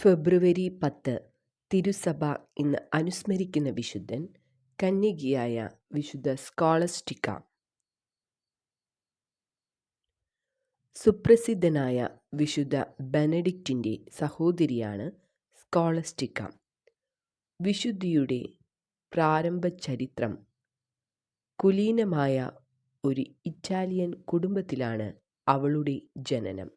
ഫെബ്രുവരി പത്ത് തിരുസഭ ഇന്ന് അനുസ്മരിക്കുന്ന വിശുദ്ധൻ കന്യകിയായ വിശുദ്ധ സ്കോളസ്റ്റിക്ക. സുപ്രസിദ്ധനായ വിശുദ്ധ ബെനഡിക്റ്റിന്റെ സഹോദരിയാണ് സ്കോളസ്റ്റിക്ക. വിശുദ്ധിയുടെ പ്രാരംഭ ചരിത്രം. കുലീനമായ ഒരു ഇറ്റാലിയൻ കുടുംബത്തിലാണ് അവളുടെ ജനനം.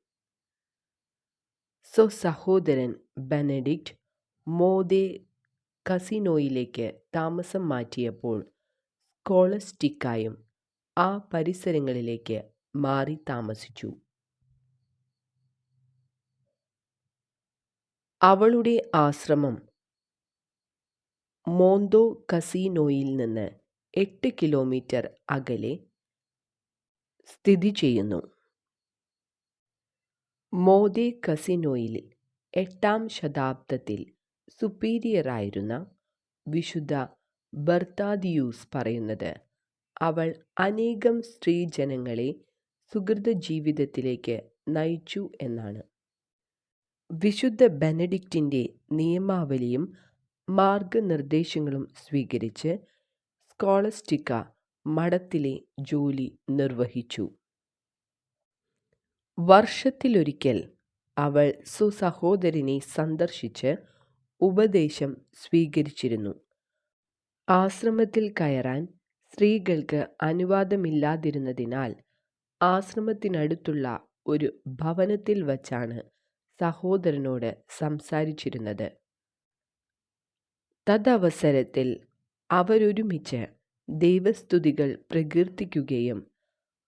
സ്വസഹോദരൻ ബെനഡിക്റ്റ് മോദെ കസിനോയിലേക്ക് താമസം മാറ്റിയപ്പോൾ സ്കോളസ്റ്റിക്കായും ആ പരിസരങ്ങളിലേക്ക് മാറി താമസിച്ചു. അവളുടെ ആശ്രമം മോന്തോ കസീനോയിൽ നിന്ന് എട്ട് കിലോമീറ്റർ അകലെ സ്ഥിതി ചെയ്യുന്നു. മോദെ കസിനോയിൽ എട്ടാം ശതാബ്ദത്തിൽ സുപ്പീരിയറായിരുന്ന വിശുദ്ധ ബർത്താദിയൂസ് പറയുന്നത് അവൾ അനേകം സ്ത്രീജനങ്ങളെ സുഹൃത ജീവിതത്തിലേക്ക് നയിച്ചു എന്നാണ്. വിശുദ്ധ ബെനഡിക്റ്റിന്റെ നിയമാവലിയും മാർഗനിർദ്ദേശങ്ങളും സ്വീകരിച്ച് സ്കോളസ്റ്റിക്ക മഠത്തിലെ ജോലി നിർവഹിച്ചു. വർഷത്തിലൊരിക്കൽ അവൾ സുസഹോദരനെ സന്ദർശിച്ച് ഉപദേശം സ്വീകരിച്ചിരുന്നു. ആശ്രമത്തിൽ കയറാൻ സ്ത്രീകൾക്ക് അനുവാദമില്ലാതിരുന്നതിനാൽ ആശ്രമത്തിനടുത്തുള്ള ഒരു ഭവനത്തിൽ വച്ചാണ് സഹോദരനോട് സംസാരിച്ചിരുന്നത്. തദവസരത്തിൽ അവരൊരുമിച്ച് ദൈവസ്തുതികൾ പ്രകീർത്തിക്കുകയും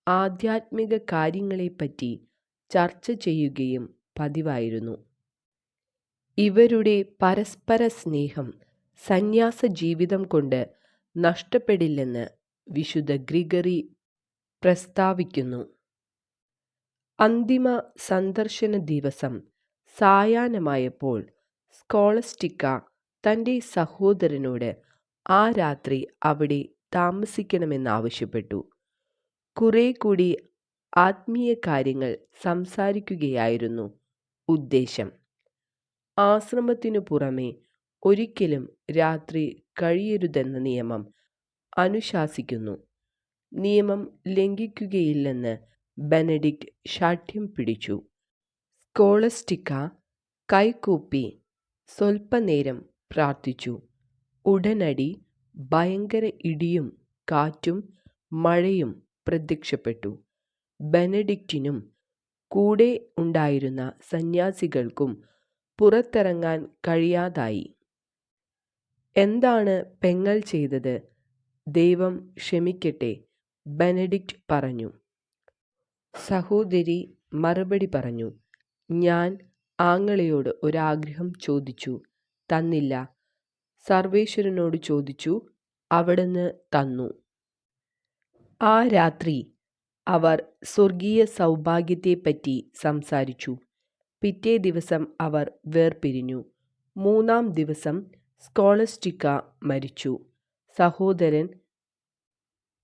ആധ്യാത്മിക കാര്യങ്ങളെപ്പറ്റി ചർച്ച ചെയ്യുകയും പതിവായിരുന്നു. ഇവരുടെ പരസ്പര സ്നേഹം സന്യാസ ജീവിതം കൊണ്ട് നഷ്ടപ്പെടില്ലെന്ന് വിശുദ്ധ ഗ്രിഗറി പ്രസ്താവിക്കുന്നു. അന്തിമ സന്ദർശന ദിവസം സായാഹ്നമായപ്പോൾ സ്കോളസ്റ്റിക്ക തന്റെ സഹോദരനോട് ആ രാത്രി അവിടെ താമസിക്കണമെന്നാവശ്യപ്പെട്ടു. കുറെ കൂടി ആത്മീയ കാര്യങ്ങൾ സംസാരിക്കുകയായിരുന്നു ഉദ്ദേശം. ആശ്രമത്തിനു പുറമെ ഒരിക്കലും രാത്രി കഴിയരുതെന്ന നിയമം അനുശാസിക്കുന്നു. നിയമം ലംഘിക്കുകയില്ലെന്ന് ബെനഡിക്റ്റ് ശാഠ്യം പിടിച്ചു. സ്കോളസ്റ്റിക്ക കൈകൂപ്പി സ്വൽപ്പനേരം പ്രാർത്ഥിച്ചു. ഉടനടി ഭയങ്കര ഇടിയും കാറ്റും മഴയും പ്രത്യക്ഷപ്പെട്ടു. ബെനഡിക്റ്റിനും കൂടെ ഉണ്ടായിരുന്ന സന്യാസികൾക്കും പുറത്തിറങ്ങാൻ കഴിയാതായി. എന്താണ് പെങ്ങൾ ചെയ്തത്? ദൈവം ക്ഷമിക്കട്ടെ ബെനഡിക്റ്റ് പറഞ്ഞു. സഹോദരി മറുപടി പറഞ്ഞു ഞാൻ ആങ്ങളയോട് ഒരാഗ്രഹം ചോദിച്ചു തന്നില്ല. സർവേശ്വരനോട് ചോദിച്ചു അവിടുന്ന് തന്നു. ആ രാത്രി അവർ സ്വർഗീയ സൗഭാഗ്യത്തെപ്പറ്റി സംസാരിച്ചു. പിറ്റേ ദിവസം അവർ വേർപിരിഞ്ഞു. മൂന്നാം ദിവസം സ്കോളസ്റ്റിക്ക മരിച്ചു. സഹോദരൻ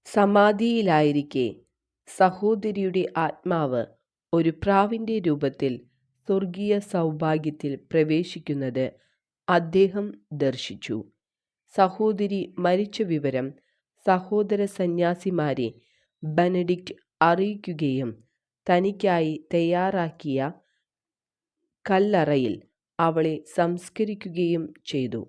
സമാധിയിലായിരിക്കെ. സഹോദരിയുടെ ആത്മാവ് ഒരു പ്രാവിന്റെ രൂപത്തിൽ സ്വർഗീയ സൗഭാഗ്യത്തിൽ പ്രവേശിക്കുന്നത് അദ്ദേഹം ദർശിച്ചു. സഹോദരി മരിച്ച വിവരം സഹോദര സന്യാസിമാരെ ബെനഡിക്റ്റ് അറിയിക്കുകയും തനിക്കായി തയ്യാറാക്കിയ കല്ലറയിൽ അവളെ സംസ്കരിക്കുകയും ചെയ്തു.